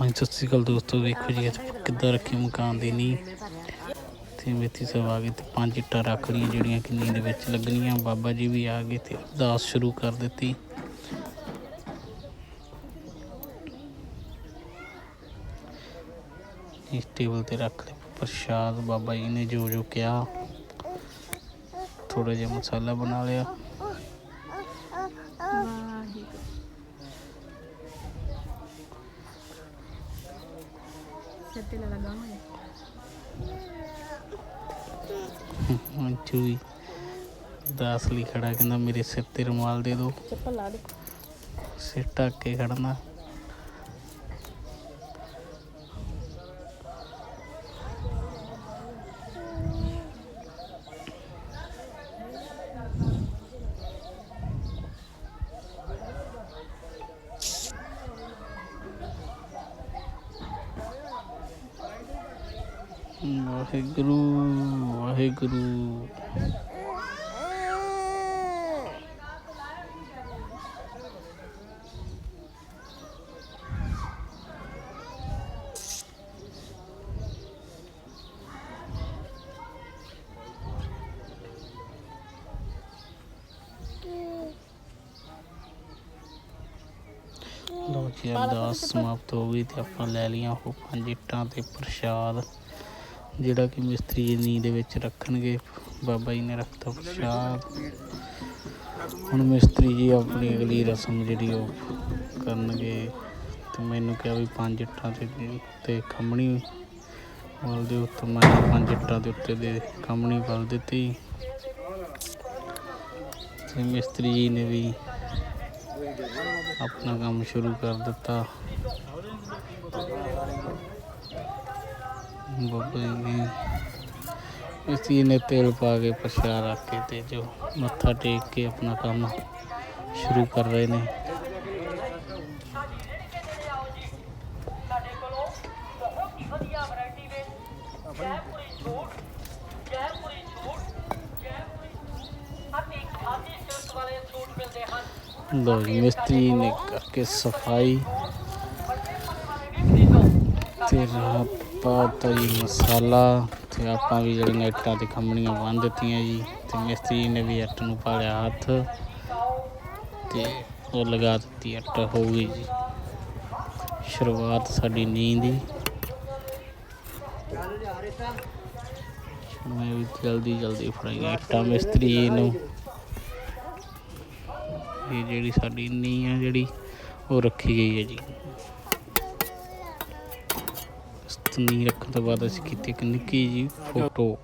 ਹਾਂਜੀ, ਸਤਿ ਸ਼੍ਰੀ ਅਕਾਲ ਦੋਸਤੋ ਵੇਖੋ ਜੀ ਅੱਜ ਕਿੱਦਾਂ ਰੱਖੀ ਮਕਾਨ ਦੀ ਨੀਂਹ। ਤੇ ਮੇਥੀ ਸਾਹਿਬ ਆ ਗਏ ਤੇ ਪੰਜ ਇੱਟਾਂ ਰੱਖ ਲਈਆਂ, ਜਿਹੜੀਆਂ ਕਿ ਨੀਂਹ ਦੇ ਵਿੱਚ ਲੱਗਣੀਆਂ। ਬਾਬਾ ਜੀ ਵੀ ਆ ਗਏ ਤੇ ਅਰਦਾਸ ਸ਼ੁਰੂ ਕਰ ਦਿੱਤੀ। ਇਸ ਟੇਬਲ ਤੇ ਰੱਖ ਲਿਆ ਪ੍ਰਸ਼ਾਦ, ਬਾਬਾ ਜੀ ਨੇ ਜੋ ਜੋ ਕਿਹਾ। ਥੋੜਾ ਜਿਹਾ ਮਸਾਲਾ ਬਣਾ ਲਿਆ। ਸਿਰ ਤੇ ਲਗਾ ਹੋਇਆ ਅੰਚੂ ਵੀ ਦਾਸ ਲਈ ਖੜਾ ਕਹਿੰਦਾ ਮੇਰੇ ਸਿਰ ਤੇ ਰੁਮਾਲ ਦੇ ਦਿਓ। ਚੱਪਲ ਲਾ ਦੇ। ਸਿਰ ਢੱਕ ਕੇ ਖੜਨਾ। ਵਾਹਿਗੁਰੂ ਵਾਹਿਗੁਰੂ। ਲੋ ਜੀ ਅਰਦਾਸ ਸਮਾਪਤ ਹੋ ਗਈ ਤੇ ਆਪਾਂ ਲੈ ਲਈਆਂ ਉਹ ਪੰਜ ਇੱਟਾਂ ਤੇ ਪ੍ਰਸ਼ਾਦ। ਜਿਹੜਾ ਕਿ ਮਿਸਤਰੀ ਜੀ ਨੀਂਹ ਦੇ ਵਿੱਚ ਰੱਖਣਗੇ। ਬਾਬਾ ਜੀ ਨੇ ਰੱਖਤਾ ਪ੍ਰਸ਼ਾਦ। ਹੁਣ ਮਿਸਤਰੀ ਜੀ ਆਪਣੀ ਅਗਲੀ ਰਸਮ ਜਿਹੜੀ ਉਹ ਕਰਨਗੇ। ਤੇ ਮੈਨੂੰ ਕਿਹਾ ਵੀ ਪੰਜ ਇੱਟਾਂ ਤੇ ਤੇ ਖੰਮਣੀ ਵਲ ਦੇ ਉੱਤੇ ਮੈਂ ਪੰਜ ਇੱਟਾਂ ਦੇ ਉੱਤੇ ਦੇ ਖੰਮਣੀ ਵਲ ਦਿੱਤੀ। ਤੇ ਮਿਸਤਰੀ ਜੀ ਨੇ ਵੀ ਆਪਣਾ ਕੰਮ ਸ਼ੁਰੂ ਕਰ ਦਿੱਤਾ। ਬਾਬਾ ਜੀ ਨੇ ਇਸ ਚੀਜ਼ ਨੇ ਤੇਲ ਪਾ ਕੇ ਪ੍ਰਸ਼ਾਦ ਰੱਖ ਕੇ ਤੇ ਜੋ ਮੱਥਾ ਟੇਕ ਕੇ ਆਪਣਾ ਕੰਮ ਸ਼ੁਰੂ ਕਰ ਰਹੇ ਨੇ। ਸਾਡੇ ਕੋਲੋਂ ਬਹੁਤ ਹੀ ਵਧੀਆ ਕਰਕੇ ਸਫ਼ਾਈ ਤੇ ਜੀ ਮਸਾਲਾ ਤੇ ਆਪਾਂ ਵੀ ਜਿਹੜੀਆਂ ਇੱਟਾਂ ਤੇ ਖੰਮਣੀਆਂ ਬੰਨ ਦਿੱਤੀਆਂ ਜੀ ਤੇ ਮਿਸਤਰੀ ਨੇ ਵੀ ਇੱਟ ਨੂੰ ਪਾਲਿਆ ਹੱਥ ਤੇ ਉਹ ਲਗਾ ਦਿੱਤੀ ਇੱਟ, ਹੋ ਗਈ ਜੀ। ਸ਼ੁਰੂਆਤ ਸਾਡੀ ਨੀਂਦ ਦੀ ਮੈਂ ਵੀ ਜਲਦੀ ਜਲਦੀ ਫੜਾਈਆਂ ਇੱਟਾਂ ਮਿਸਤਰੀ ਨੂੰ। ਇਹ ਜਿਹੜੀ ਸਾਡੀ ਨੀਂਹ ਆ ਜਿਹੜੀ, ਉਹ ਰੱਖੀ ਗਈ ਹੈ ਜੀ। ਇਸ ਰੱਖਣ ਤੋਂ ਬਾਅਦ ਅਸੀਂ ਕੀਤੀ ਇੱਕ ਨਿੱਕੀ ਜੀ ਫੋਟੋ